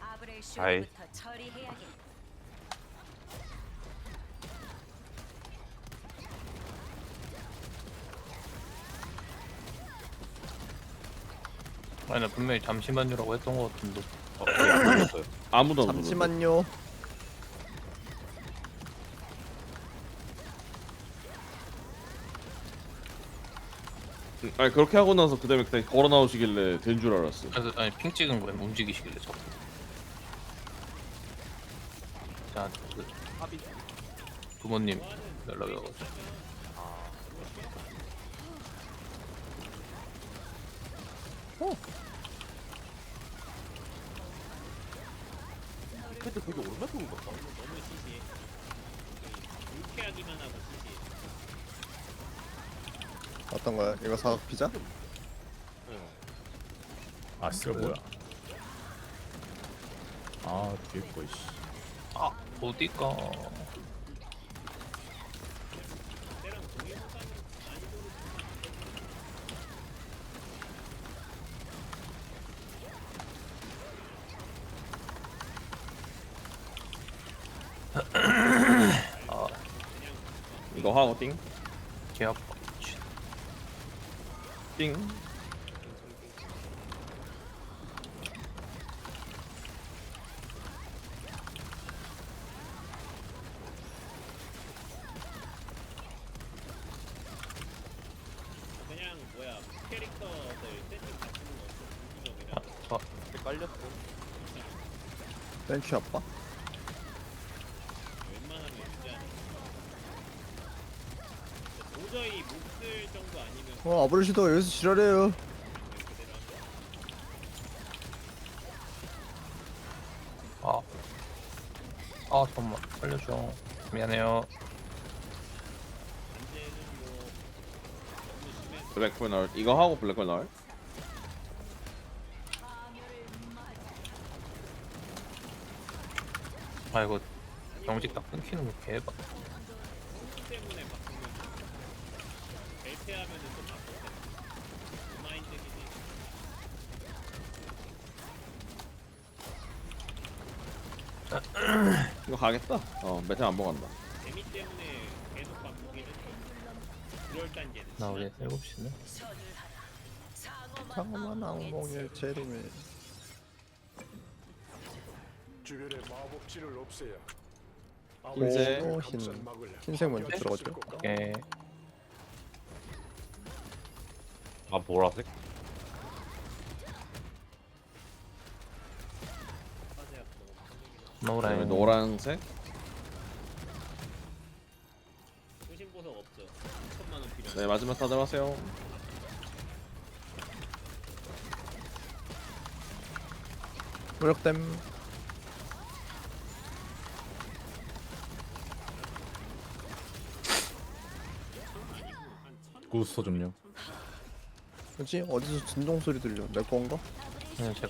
아브레이슈부터 처리해야겠. 아니 나 분명히 잠시만요라고 했던 것 같은데 어, 네, 안 눌렀어요. 아무도 안 눌렀어요. 잠시만요. 음, 아니 그렇게 하고 나서 그다음에 그냥 걸어 나오시길래 된 줄 알았어. 그래서 아니 핑 찍은 거야 움직이시길래 자꾸 자 그 부모님 연락이 와가지고 그때 되게 오랜만에 본것 같다. 너무 시시해. 유쾌하기만 하고 시시해. 어떤 거야? 이거 사각 피자? 아 진짜 뭐야? 아 개꺼 씨. 아 어디가 이거 하고 띵, 개 아파 띵. 그냥 뭐야 캐릭터들 세팅 바꾸는 거 없어 아, 아 깔렸어. 벤치 아빠? 웬만하면 유지하는 거. 정도 아니면 어 아브레시도 여기서 지랄해요. 그대로 하면 아, 아 잠깐만 살려줘 미안해요 뭐 너무 블랙홀 나올. 이거 하고 블랙홀 나올. 아 이거 경직 딱 끊기는 거 개봐 소수 때문에 바꾸면 벨트하면은 또 바꿔야 돼 마인드기지 이거 가겠다. 어 메테 안 먹었다. 재미 때문에 계속 바꾸기는 좀 그럴 단계는 나 우리 지났어. 7시네 상어만 항공일 제리미. 주변의 마법지를 없애야 이제 오, 흰 흰색 먼저 들어가죠. 오케이 아 보라색? 그다음에 노란 노란색. 소신 보석 없죠. 천만 원 필요한. 네 마지막 다들 하세요. 무력댐. 구스터 좀요. 뭐지? 어디서 진동 소리 들려? 내 건가? 그냥 제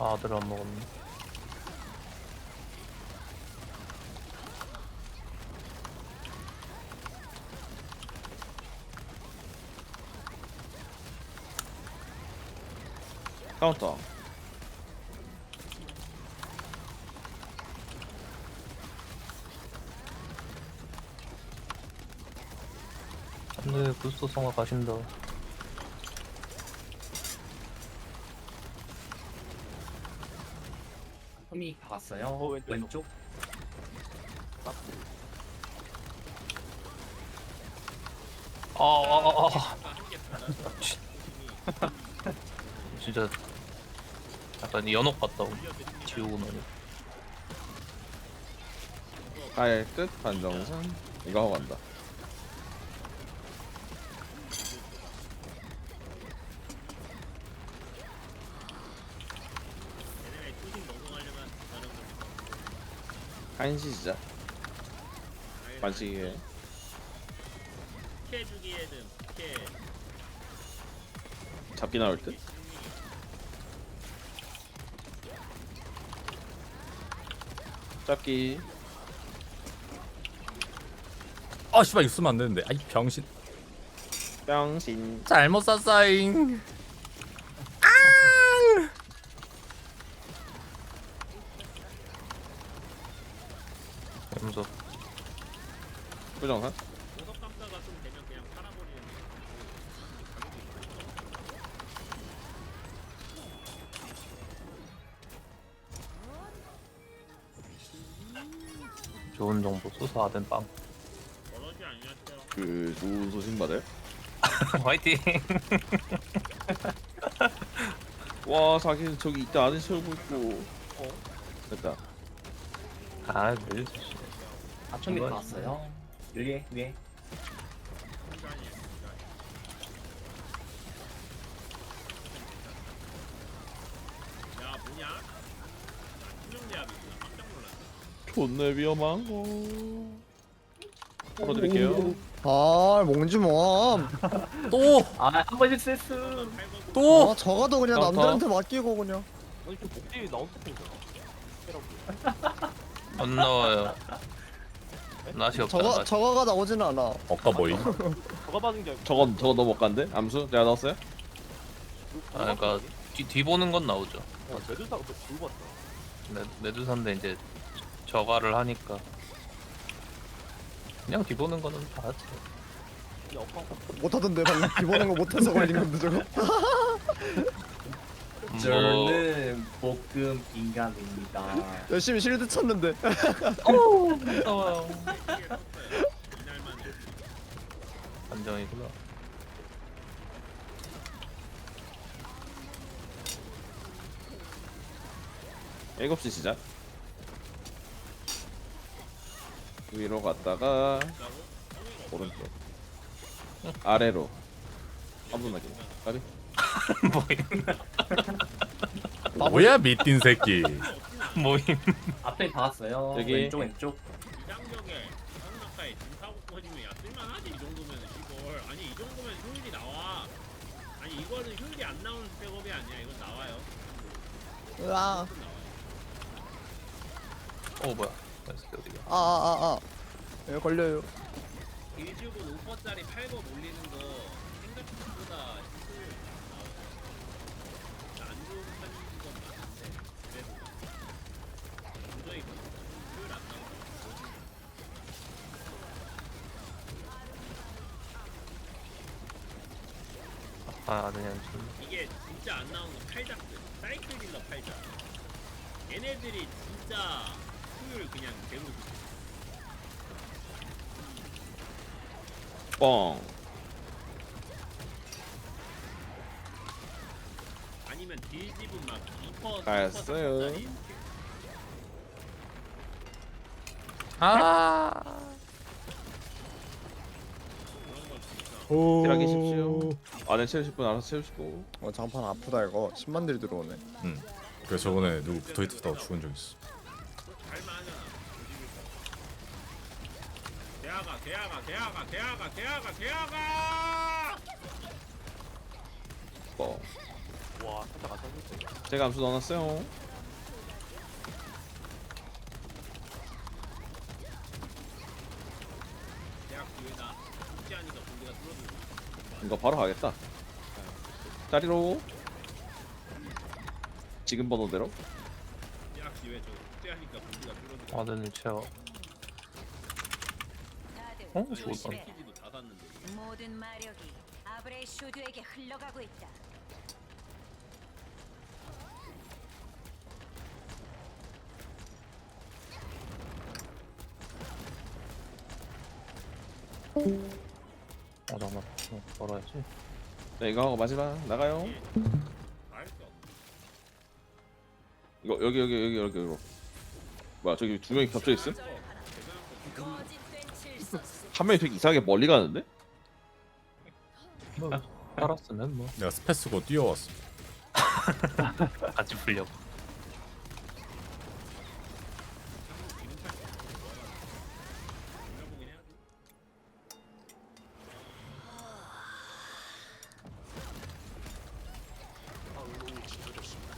아들 안 먹었네 카운터. 안돼 부스터 성화 가신다 흠이 박았어요. 왼쪽. 아아아아 진짜 약간 연옥 같다고 지우고 나니 깔끝 반정선. 이거 하고 간다. 얘네가 소신 넘어가려면 다른 거. 한시 시작. 반시계. 피해 주기에는 피해. 잡기 나올 듯. 잡기. 아 씨발 이거 쓰면 안 되는데. 아이 병신. 병신 잘못 쌌사잉. 점수 표정상? 좋은 정보 수사하던 빵 그 좋은 소식 받아요? 화이팅! 와 사실 저기 이따 아는 채우고 있고. 어? 됐다. 아 그래 4,000m 왔어요. 위에 위에 야 뭐냐? 존나 위험한 거. 풀어드릴게요. 아 몽지몸 뭐. 또! 아 한 번 실수했어 또! 아 저가도 그냥 어, 남들한테 맡기고 그냥 아니 저 목뒤 나온 탑이잖아. 안 나와요. 낯이 없다 저가 낯이 저가가 나오지는 않아. 어까 뭐이? 저가 받은 게 저건 저거 너무 못 간데 암수 내가 넣었어요 아 그러니까 뒤, 뒤 보는 건 나오죠 매들사 그 들고 왔다. 내, 내두산데 이제 저가를 하니까 그냥 뒤 보는 거는 다 하지. 못하던데 방금 비보는 거 못해서 걸린 건데 저거. 뭐. 저는 볶음 인간입니다. 열심히 실드 쳤는데. 무서워요. 이날 만에 안정이구나. 일곱 시 시작. 위로 갔다가 오른쪽. 아래로. 한분하게 까비 뭐야 미친 새끼. 모임 앞에 다 왔어요. 여기. 왼쪽 왼쪽. 이장벽에 성낙하에 등사고 퍼지면 야 쓸만하지 이 정도면 이걸 아니 이 정도면 효율이 나와. 아니 이거는 효율이 안 나오는 백업이 아니야. 이건 나와요. 으아. 어 뭐야 나이스 어디가 아아아 아, 아. 예, 걸려요. 일주고 5%짜리 8거 올리는 거 생각보다 아 그냥 좀. 이게 진짜 안 나오는 건 팔작들 사이클 딜러 팔작. 얘네들이 진짜 효율 그냥 개무지 뻥. 아니면 딜집은 막 2퍼 알았어요. 3퍼짜리 아. 그런 건 진짜. 딜하계십시오. 안에 채우실 분 알아서 채우시고 어 장판 아프다 이거. 10만 딜 들어오네. 응. 그래서 저번에 누구 붙어 있다가 죽은 적 있어. 갈만하잖아 대화가 대화가 대화가 대화가 대화가 대화가 뻥와 살짝 안 탔을 제가 암수 넣어놨어요 대학 기회다 숙제하니까 공기가 줄어들고 이거 바로 가겠다 자리로 지금 번호대로 기회 저 아드님 채워 다들 어? 아니, 좋다. 조심해라. PD도 다 샀는데 모든 마력이 아브레 슈드에게 흘러가고 있다. 아 잠깐만 어, 걸어야지 네 이거 하고 마지막 나가요 이거 여기 여기 여기 여기 여기 뭐야 저기 두 명이 겹쳐 있음? 거짓된. 한 명이 되게 이상하게 멀리 가는데? 뭐 살았으면 뭐 내가 스페 쓰고 뛰어왔어. 같이 풀려고 돌려보긴 해야지 항문이 찢어졌습니다.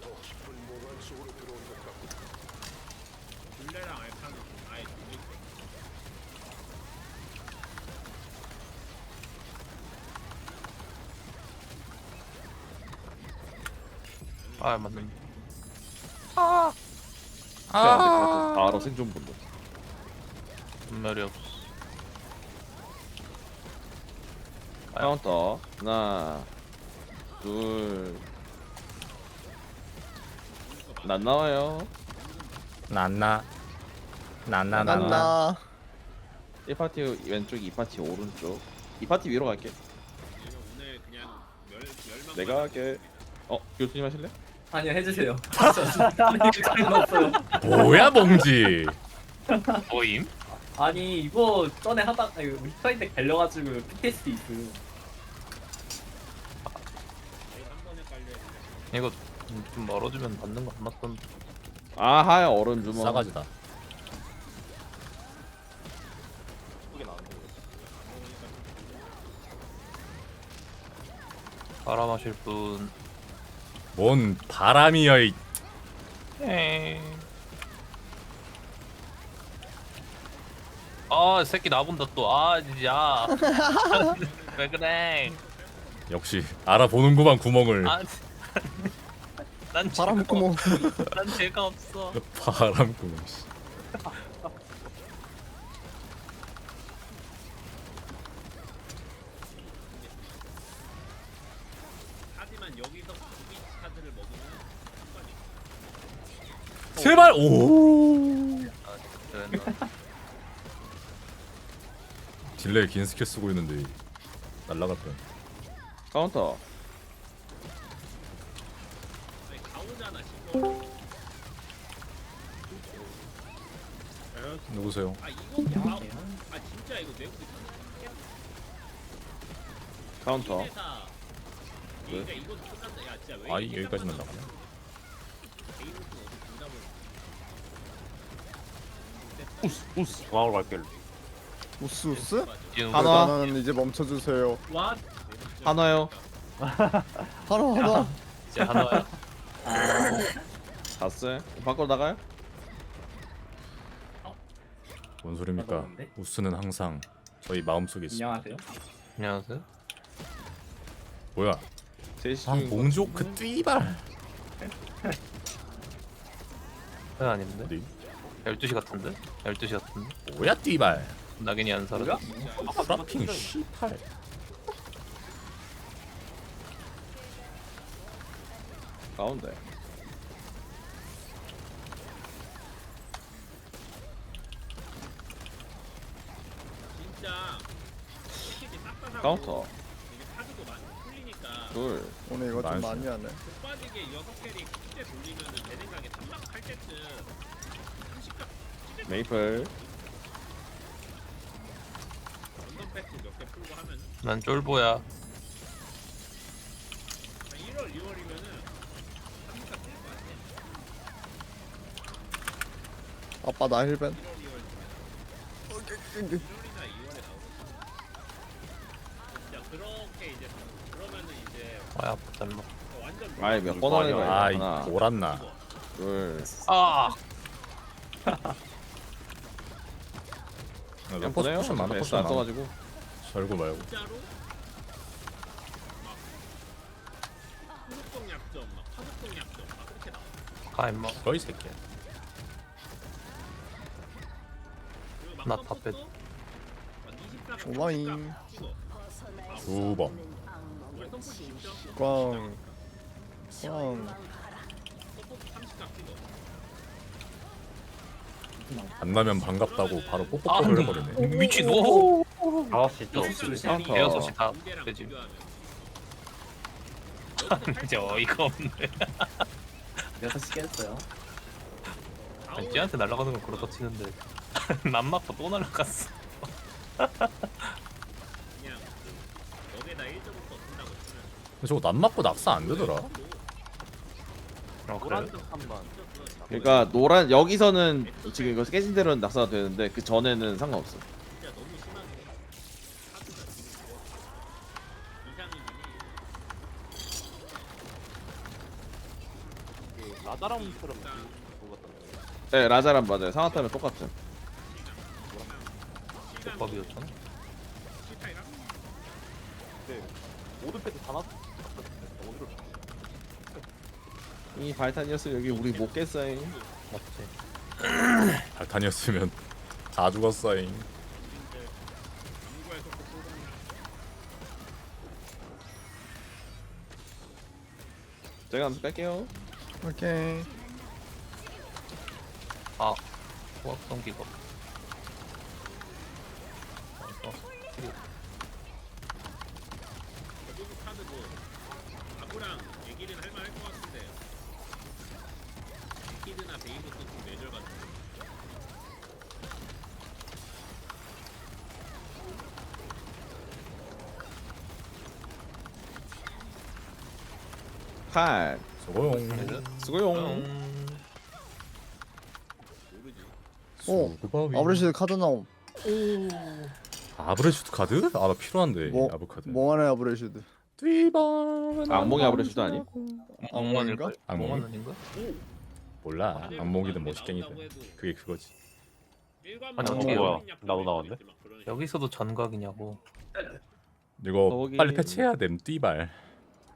더 깊은 모관 속으로 들어온 것 같고 둘레랑 알파는 아예 둘릴 거 아 맞네. 아. 바로 생존 본다. 분멸이 없어. 카운터 하나 둘. 난 나와요. 난나 난나 난나 난나 1파티 왼쪽, 2파티 오른쪽. 2파티 위로 갈게. 내가 할게. 어, 교수님 하실래? 아니요 해주세요. 없어요. 뭐야 몽지 보임? 아니 이거 전에 하다가 이거 리파이 때 갈려가지고 PTSD 있음. 이거 좀 멀어지면 받는 거 안 맞던데. 아하, 얼음 주먹. 싸가지다 바람 마실 분. 뭔 바람이야 이 에이. 아 새끼 나본다 또. 아 진짜. 왜 그래? 역시 알아보는구만 구멍을 아. 난 바람 죄가 구멍 없- 난 죄가 없어. 바람 구멍 씨. 하지만 여기서 구비 카드를 먹으면 상관이 없어. 제발 오? 딜레이 긴 스킬 쓰고 있는데 날라갈 뻔 카운터. 누구세요? 아. 아 카운터. 아이 이렇게 여기까지만 나가네 개인으로 어디 둘다 우스, 우스. 우스 우스? 지금 하나. 나는 이제 멈춰주세요 와. 하나요. 하나 하나 이제 하나야. 갔어요. 밖으로 나가요? 뭔 소리입니까? 우스는 항상 저희 마음속에 있어 안녕하세요. 안녕하세요. 뭐야 아 몽조 그 띠발 왜 아닌데? 어디 12시 같은데? 12시 같은데? 뭐야 띠발 낙인이 안 살아. 프라핑 씨팔 가운데. 진짜 패키지 싹다 사고 카운터. 둘. 오늘 이거 좀. 많이 하네 메이플. 원던 패스 몇개 풀고 하면 난 쫄보야. 한 1월 2월이면은 30각 풀릴 것 같아. 아빠 나 힐벤 1월 2월 1월이나 2월에 나오거든. 진짜 그렇게 이제 그러면은 이제 아 아프다 임마. 완전 아이 몇 번 하는 거야? 아 이 하나, 돌았나 둘. 아. 나 그냥 포스 보내요. 포션 많아 포션 안 많아 써가지고. 절고 말고. 가 임마. 거의 새끼야 나막다 뺐- 떴어? 막 24각, 오마잉. 30각 찍어. 두번 왜 선포지 10점? 꽝 꽝. 선포지 30각 찍어. 안 나면 반갑다고 바로 아, 뽀뽀뽀를 해버리네 미친. 오. 아홉시 또. 카운터. 대여섯 시 다. 군대랑 되지. 이제 어이가 없네. 여섯 시 깼어요. 아니, 쟤한테 날아가는 건 그렇다 치는데 난 맞고 또 날아갔어. 그냥 그 여기에다 1점부터 쓴다고 치면 근데 저거 난 맞고 낙사 안 되더라 어 그래? 그러니까 노란 여기서는 지금 이거 깨진 대로는 낙사가 되는데 그 전에는 상관없어. 이상이긴 해. 네 라자란 맞아요. 상하타면 똑같은. 법이었잖아. 실타이랑 이 발탄이었으면 여기 우리 못 깼어잉. 맞지 발탄이었으면 다 죽었어잉. 제가 한번 뺄게요. 오케이. 아 고압성 기법 어, 저도 카드 뭐 아구랑 얘기는 할 만할 것 같은데 베이브스 좀 뇌절 같은데 칼. 수고용. 수고용. 음, 모르지 수고바위. 아브레시드 카드 나옴. 아브레슈트 카드? 아 나 필요한데 뭐, 아브 카드. 몽환의 아브레시드. 띠방. 악몽이 아브레슈도 아니? 악몽? 악몽 아닌가? 몰라. 뭐시땡이든 나온다고 해도 그게 그거지. 아니, 하면 뭐야. 나도 나왔네? 막 그런 여기서도 전각이냐고 이거 거기- 빨리 패치해야 됨. 띠발.